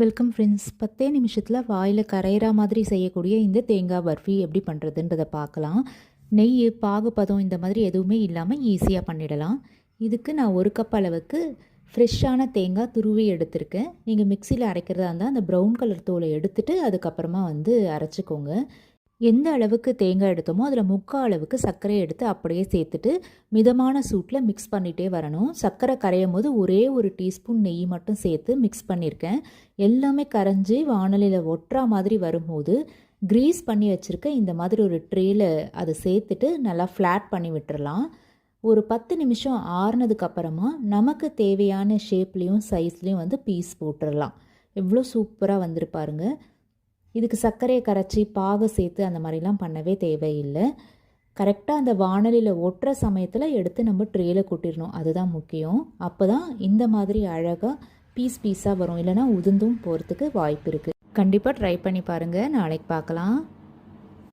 Welcome friends பத்தே நிமிஷத்தில் வாயில் கரையிற மாதிரி செய்யக்கூடிய இந்த தேங்காய் பர்ஃபி எப்படி பண்ணுறதுன்றதை பார்க்கலாம். நெய் பாகுபதம் இந்த மாதிரி எதுவுமே இல்லாமல் ஈஸியாக பண்ணிடலாம். இதுக்கு நான் ஒரு கப் அளவுக்கு ஃப்ரெஷ்ஷான தேங்காய் துருவி எடுத்திருக்கேன். நீங்கள் மிக்சியில் அரைக்கிறதா இருந்தால் அந்த ப்ரௌன் கலர் தோலை எடுத்துட்டு அதுக்கப்புறமா வந்து அரைச்சிக்கோங்க. எந்த அளவுக்கு தேங்காய் எடுத்தோமோ அதில் முக்கால் அளவுக்கு சர்க்கரையை எடுத்து அப்படியே சேர்த்துட்டு மிதமான சூட்டில் மிக்ஸ் பண்ணிகிட்டே வரணும். சர்க்கரை கரையும் போது ஒரே ஒரு டீஸ்பூன் நெய் மட்டும் சேர்த்து மிக்ஸ் பண்ணியிருக்கேன் எல்லாமே கரைஞ்சி வானலியில் ஒட்டுற மாதிரி வரும்போது க்ரீஸ் பண்ணி வச்சுருக்க இந்த மாதிரி ஒரு ட்ரேயில் அதை சேர்த்துட்டு நல்லா ஃப்ளாட் பண்ணி விட்டுறலாம். ஒரு பத்து நிமிஷம் ஆறுனதுக்கப்புறமா நமக்கு தேவையான ஷேப்லேயும் சைஸ்லேயும் வந்து பீஸ் போட்டுடலாம் எவ்வளோ சூப்பராக வந்திருப்பாருங்க இதுக்கு சர்க்கரையை கரைச்சி பாகை சேர்த்து அந்த மாதிரிலாம் பண்ணவே தேவையில்லை. கரெக்டாக அந்த வானலியில் ஒட்டுற சமயத்தில் எடுத்து நம்ம ட்ரேயில் கொட்டிடணும். அதுதான் முக்கியம். அப்போ தான் இந்த மாதிரி அழகாக பீஸ் பீஸாக வரும். இல்லைனா உதிர்ந்தும் போகிறதுக்கு வாய்ப்பு இருக்குது கண்டிப்பாக ட்ரை பண்ணி பாருங்கள் நாளைக்கு பார்க்கலாம்.